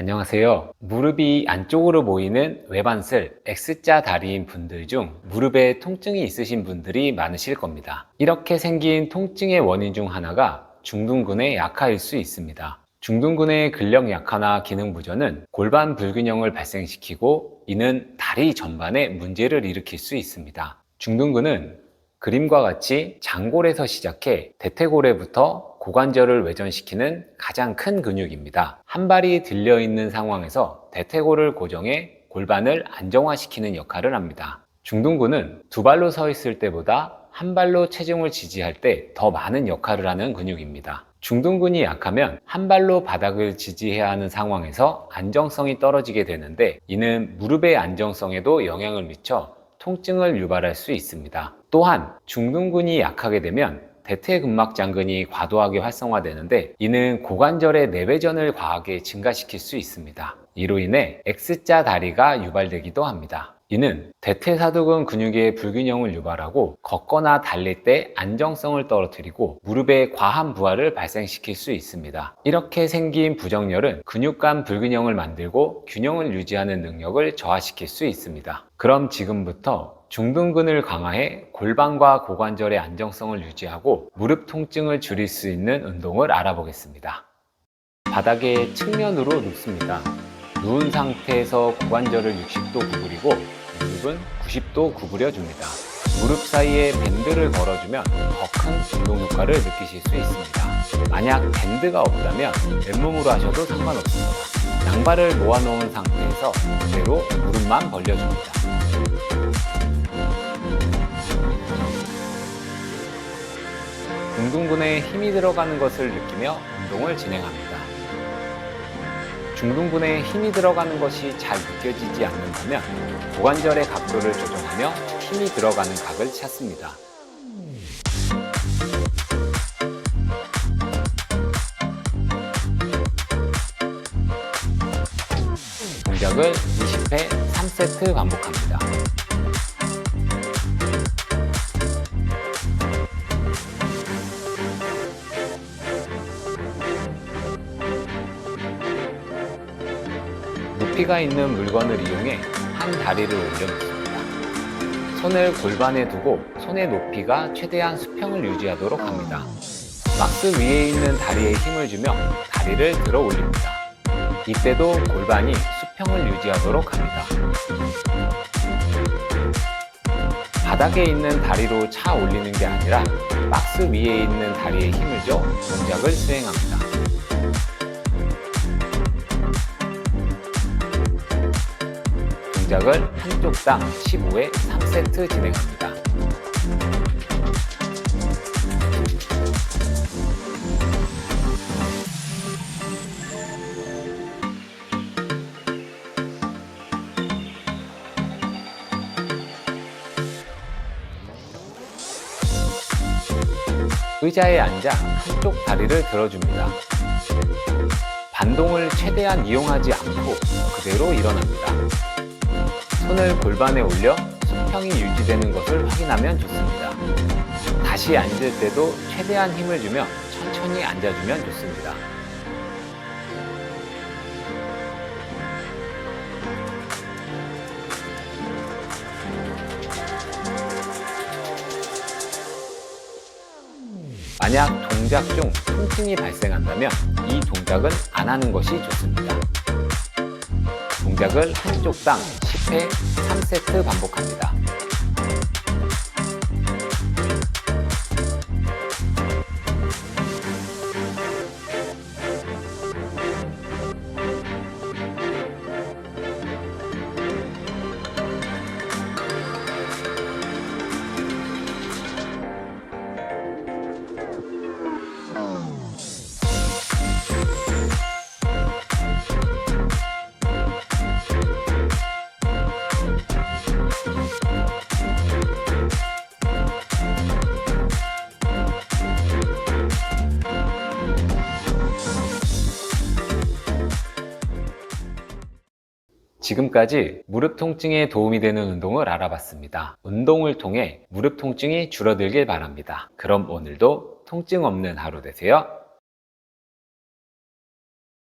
안녕하세요. 무릎이 안쪽으로 모이는 외반슬 X자 다리인 분들 중 무릎에 통증이 있으신 분들이 많으실 겁니다. 이렇게 생긴 통증의 원인 중 하나가 중둔근의 약화일 수 있습니다. 중둔근의 근력 약화나 기능 부전은 골반 불균형을 발생시키고 이는 다리 전반에 문제를 일으킬 수 있습니다. 중둔근은 그림과 같이 장골에서 시작해 대퇴골에부터 고관절을 외전시키는 가장 큰 근육입니다. 한 발이 들려 있는 상황에서 대퇴골을 고정해 골반을 안정화시키는 역할을 합니다. 중둔근은 두 발로 서 있을 때보다 한 발로 체중을 지지할 때 더 많은 역할을 하는 근육입니다. 중둔근이 약하면 한 발로 바닥을 지지해야 하는 상황에서 안정성이 떨어지게 되는데 이는 무릎의 안정성에도 영향을 미쳐 통증을 유발할 수 있습니다. 또한 중둔근이 약하게 되면 대퇴근막 장근이 과도하게 활성화되는데 이는 고관절의 내외전을 과하게 증가시킬 수 있습니다. 이로 인해 X자 다리가 유발되기도 합니다. 이는 대퇴사두근 근육의 불균형을 유발하고 걷거나 달릴 때 안정성을 떨어뜨리고 무릎의 과한 부하를 발생시킬 수 있습니다. 이렇게 생긴 부정렬은 근육 간 불균형을 만들고 균형을 유지하는 능력을 저하시킬 수 있습니다. 그럼 지금부터 중둔근을 강화해 골반과 고관절의 안정성을 유지하고 무릎 통증을 줄일 수 있는 운동을 알아보겠습니다. 바닥에 측면으로 눕습니다. 누운 상태에서 고관절을 60도 구부리고 무릎은 90도 구부려 줍니다. 무릎 사이에 밴드를 걸어주면 더 큰 운동 효과를 느끼실 수 있습니다. 만약 밴드가 없다면 맨몸으로 하셔도 상관없습니다. 양발을 모아놓은 상태에서 그대로 무릎만 벌려줍니다. 중둔근에 힘이 들어가는 것을 느끼며 운동을 진행합니다. 중둔근에 힘이 들어가는 것이 잘 느껴지지 않는다면 고관절의 각도를 조정하며 힘이 들어가는 각을 찾습니다. 동작을 20회 3세트 반복합니다. 높이가 있는 물건을 이용해 한 다리를 올려놓습니다. 손을 골반에 두고 손의 높이가 최대한 수평을 유지하도록 합니다. 막스 위에 있는 다리에 힘을 주며 다리를 들어 올립니다. 이때도 골반이 수평을 유지하도록 합니다. 바닥에 있는 다리로 차 올리는 게 아니라 막스 위에 있는 다리에 힘을 줘 동작을 수행합니다. 동작을 한쪽 당 15회 3세트 진행합니다. 의자에 앉아 한쪽 다리를 들어줍니다. 반동을 최대한 이용하지 않고 그대로 일어납니다. 손을 골반에 올려 수평이 유지되는 것을 확인하면 좋습니다. 다시 앉을 때도 최대한 힘을 주며 천천히 앉아주면 좋습니다. 만약 동작 중 통증이 발생한다면 이 동작은 안 하는 것이 좋습니다. 동작을 한쪽당 10회 3세트 반복합니다. 지금까지 무릎 통증에 도움이 되는 운동을 알아봤습니다. 운동을 통해 무릎 통증이 줄어들길 바랍니다. 그럼 오늘도 통증 없는 하루 되세요.